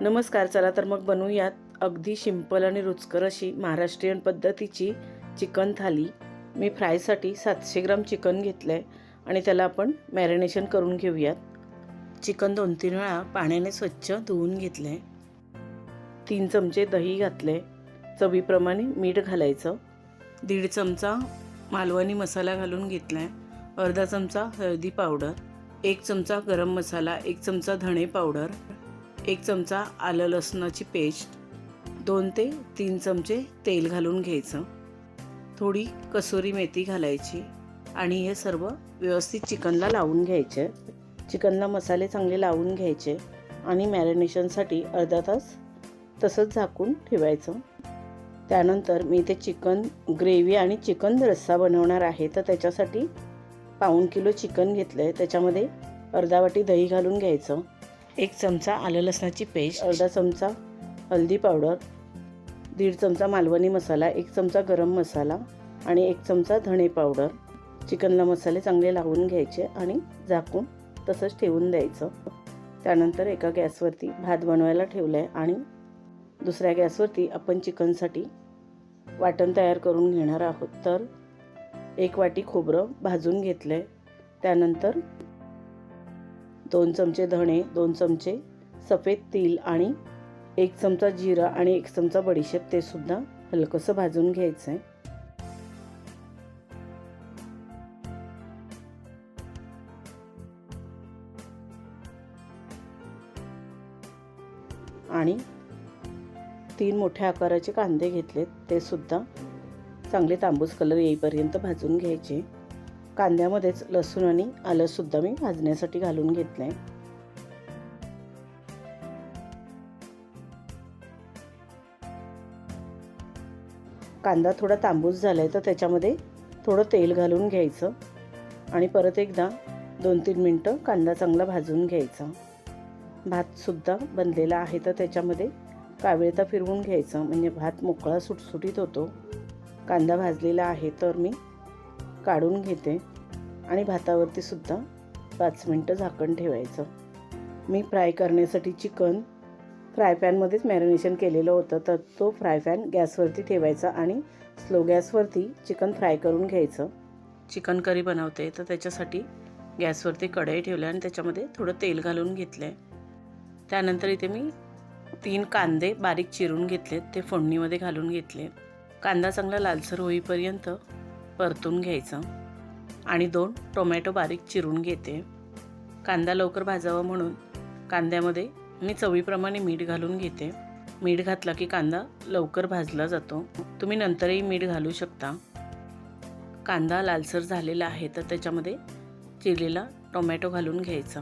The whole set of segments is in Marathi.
नमस्कार चला तर मग बनवूयात अगदी सिंपल आणि रुचकर अशी महाराष्ट्रीयन पद्धतीची चिकन थाली. मी फ्रायसाठी सातशे ग्राम चिकन घेतलं आहे आणि त्याला आपण मॅरिनेशन करून घेऊयात. चिकन दोन तीन वेळा पाण्याने स्वच्छ धुवून घेतलं आहे तीन चमचे दही घातले चवीप्रमाणे मीठ घालायचं. दीड चमचा मालवणी मसाला घालून घेतला आहे अर्धा चमचा हळदी पावडर. एक चमचा गरम मसाला. एक चमचा धणे पावडर. एक चमचा आलं लसणाची पेस्ट दोन ते तीन चमचे तेल घालून घ्यायचं. थोडी कसुरी मेथी घालायची आणि हे सर्व व्यवस्थित चिकनला लावून घ्यायचे. चिकनला मसाले चांगले लावून घ्यायचे आणि मॅरिनेशनसाठी अर्धा तास तसंच झाकून ठेवायचं. त्यानंतर मी ते चिकन ग्रेव्ही आणि चिकन रस्सा बनवणार आहे तर त्याच्यासाठी पाऊण किलो चिकन घेतलं आहे त्याच्यामध्ये अर्धा वाटी दही घालून घ्यायचं. एक चमचा आलं लसणाची पेस्ट अर्धा चमचा हळदी पावडर दीड चमचा मालवणी मसाला एक चमचा गरम मसाला आणि एक चमचा धणे पावडर. चिकनला मसाले चांगले लावून घ्यायचे आणि झाकून तसंच ठेवून द्यायचं. त्यानंतर एका गॅसवरती भात बनवायला ठेवलं आहे आणि दुसऱ्या गॅसवरती आपण चिकनसाठी वाटण तयार करून घेणार आहोत. तर एक वाटी खोबरं भाजून घेतलं आहे त्यानंतर दोन चमचे धणे दोन चमचे सफेद तील आणि एक चमचा जिरा आणि एक चमचा बडीशेप ते सुद्धा हलकंसं भाजून घ्यायचं आहे आणि तीन मोठ्या आकाराचे कांदे घेतलेत ते सुद्धा चांगले तांबूस कलर येईपर्यंत भाजून घ्यायचे. कांद्यामध्येच लसूण आणि आलंसुद्धा मी भाजण्यासाठी घालून घेतलं आहे कांदा थोडा तांबूस झाला आहे तर त्याच्यामध्ये थोडं तेल घालून घ्यायचं आणि परत एकदा दोन तीन मिनटं कांदा चांगला भाजून घ्यायचा. भातसुद्धा बनलेला आहे तर त्याच्यामध्ये कावेळता फिरवून घ्यायचं म्हणजे भात मोकळा सुटसुटीत होतो. कांदा भाजलेला आहे तर मी काढून घेते आणि भातावरती सुद्धा पाच मिनटं झाकण ठेवायचं. मी फ्राय करण्यासाठी चिकन फ्राय पॅनमध्येच मॅरिनेशन केलेलं होतं तर तो फ्राय पॅन गॅसवरती ठेवायचा आणि स्लो गॅसवरती चिकन फ्राय करून घ्यायचं. चिकन करी बनवते तर त्याच्यासाठी गॅसवरती कढई ठेवल्या आणि त्याच्यामध्ये थोडं तेल घालून घेतलं आहे त्यानंतर इथे मी तीन कांदे बारीक चिरून घेतलेत ते फोडणीमध्ये घालून घेतले. कांदा चांगला लालसर होईपर्यंत परतून घ्यायचं आणि दोन टोमॅटो बारीक चिरून घेते. कांदा लवकर भाजावा म्हणून कांद्यामध्ये मी चवीप्रमाणे मीठ घालून घेते. मीठ घातला की कांदा लवकर भाजला जातो. तुम्ही नंतरही मीठ घालू शकता. कांदा लालसर झालेला आहे तर त्याच्यामध्ये चिरलेला टोमॅटो घालून घ्यायचा.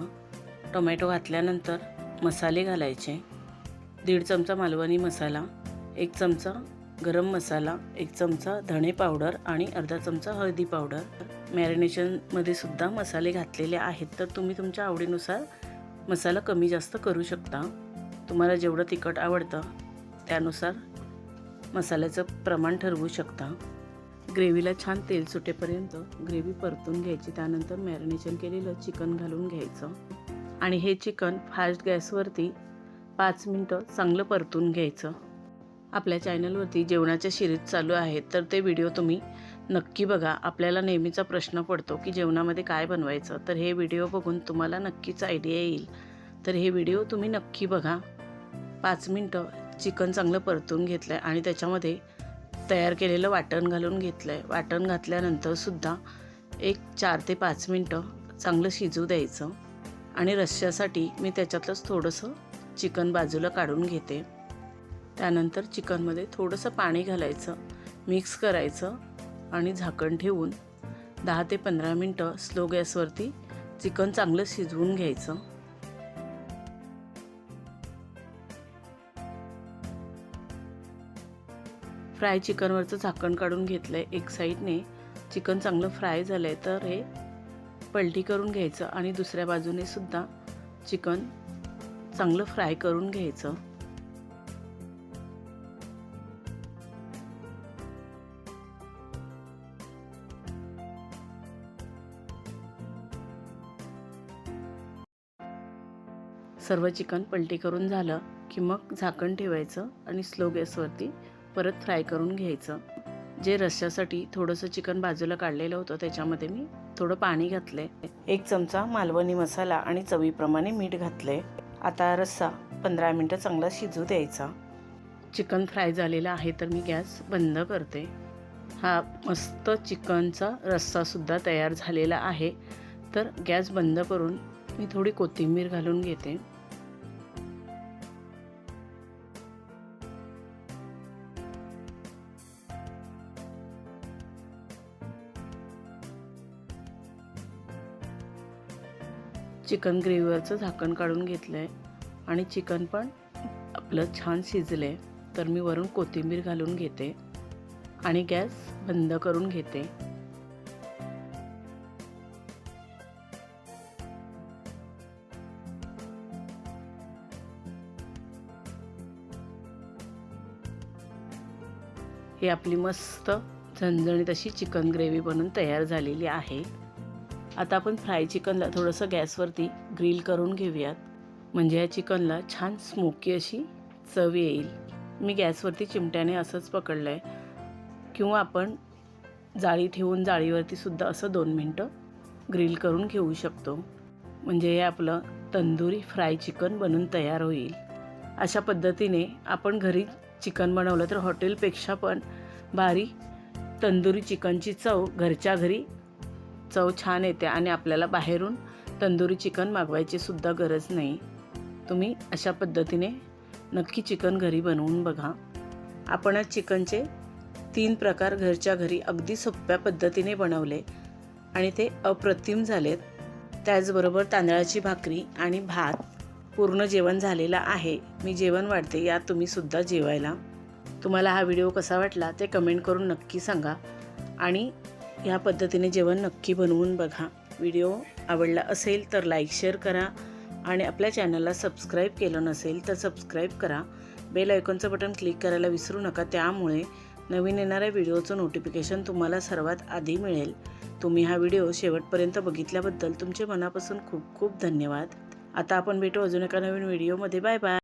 टोमॅटो घातल्यानंतर मसाले घालायचे. दीड चमचा मालवणी मसाला एक चमचा गरम मसाला एक चमचा धणे पावडर आणि अर्धा चमचा हळदी पावडर. मॅरिनेशनमध्ये सुद्धा मसाले घातलेले आहेत तर तुम्ही तुमच्या आवडीनुसार मसाला कमी जास्त करू शकता. तुम्हाला जेवढं तिखट आवडतं त्यानुसार मसाल्याचं प्रमाण ठरवू शकता. ग्रेव्हीला छान तेल सुटेपर्यंत ग्रेव्ही परतून घ्यायची त्यानंतर मॅरिनेशन केलेलं चिकन घालून घ्यायचं. आणि हे चिकन फास्ट गॅसवरती पाच मिनटं चांगलं परतून घ्यायचं. आपल्या चॅनलवरती जेवणाच्या सिरीज चालू आहेत तर ते व्हिडिओ तुम्ही नक्की बघा. आपल्याला नेहमीचा प्रश्न पडतो की जेवणामध्ये काय बनवायचं? तर हे व्हिडिओ बघून तुम्हाला नक्कीच आयडिया येईल. तर हे व्हिडिओ तुम्ही नक्की बघा. पाच मिनटं चिकन चांगलं परतून घेतलं आहे आणि त्याच्यामध्ये तयार केलेलं वाटण घालून घेतलं आहे वाटण घातल्यानंतरसुद्धा एक चार ते पाच मिनटं चांगलं शिजू द्यायचं आणि रश्श्यासाठी मी त्याच्यातलंच थोडंसं चिकन बाजूला काढून घेते. त्यानंतर चिकनमध्ये थोडंसं पाणी घालायचं मिक्स करायचं आणि झाकण ठेवून दहा ते पंधरा मिनटं स्लो गॅसवरती चिकन चांगलं शिजवून घ्यायचं. फ्राय चिकनवरचं झाकण काढून घेतलं आहे एक साईडने. चिकन चांगलं फ्राय झालं आहे तर हे पलटी करून घ्यायचं आणि दुसऱ्या बाजूने सुद्धा चिकन चांगलं फ्राय करून घ्यायचं. सर्व चिकन पलटी करून झालं की मग झाकण ठेवायचं आणि स्लो गॅसवरती परत फ्राय करून घ्यायचं. जे रश्श्यासाठी थोडंसं चिकन बाजूला काढलेलं होतं त्याच्यामध्ये मी थोडं पाणी घातले एक चमचा मालवणी मसाला आणि चवीप्रमाणे मीठ घातले आता रस्सा पंधरा मिनटं चांगला शिजू द्यायचा. चिकन फ्राय झालेला आहे तर मी गॅस बंद करते. हा मस्त चिकनचा रस्सासुद्धा तयार झालेला आहे. तर गॅस बंद करून मी थोडी कोथिंबीर घालून घेते. चिकन ग्रेव्हीवरचं झाकण काढून घेतलं आहे आणि चिकन पण आपलं छान शिजलं आहे तर मी वरून कोथिंबीर घालून घेते. आणि गॅस बंद करून घेते. ही आपली मस्त झणझणीत अशी चिकन ग्रेव्ही बनून तयार झालेली आहे. आता आपण फ्राय चिकनला थोडंसं गॅसवरती ग्रिल करून घेऊयात. म्हणजे या चिकनला छान स्मोकी अशी चव येईल. मी गॅसवरती चिमट्याने असंच पकडलं आहे किंवा आपण जाळी ठेवून जाळीवरती सुद्धा असं दोन मिनटं ग्रिल करून घेऊ शकतो. म्हणजे हे आपलं तंदुरी फ्राय चिकन बनून तयार होईल. अशा पद्धतीने आपण घरी चिकन बनवलं तर हॉटेलपेक्षा पण भारी तंदुरी चिकनची चव घरच्या घरी चव छान येते आणि आपल्याला बाहेरून तंदुरी चिकन मागवायची सुद्धा गरज नाही. तुम्ही अशा पद्धतीने नक्की चिकन घरी बनवून बघा. आपण आज चिकनचे तीन प्रकार घरच्या घरी अगदी सोप्या पद्धतीने बनवले आणि ते अप्रतिम झालेत. त्याचबरोबर तांदळाची भाकरी आणि भात पूर्ण जेवण झालेलं आहे. मी जेवण वाढते या तुम्ही सुद्धा जेवायला. तुम्हाला हा व्हिडिओ कसा वाटला ते कमेंट करून नक्की सांगा. आणि ह्या पद्धतीने जेवण नक्की बनवून बघा. व्हिडिओ आवडला असेल तर लाईक शेअर करा आणि आपल्या चॅनलला सबस्क्राईब केलं नसेल तर सबस्क्राईब करा. बेल आयकॉनचं बटन क्लिक करायला विसरू नका. त्यामुळे नवीन येणाऱ्या व्हिडिओचं नोटिफिकेशन तुम्हाला सर्वात आधी मिळेल. तुम्ही हा व्हिडिओ शेवटपर्यंत बघितल्याबद्दल तुमचे मनापासून खूप खूप धन्यवाद. आता आपण भेटू अजून एका नवीन व्हिडिओमध्ये. Bye bye.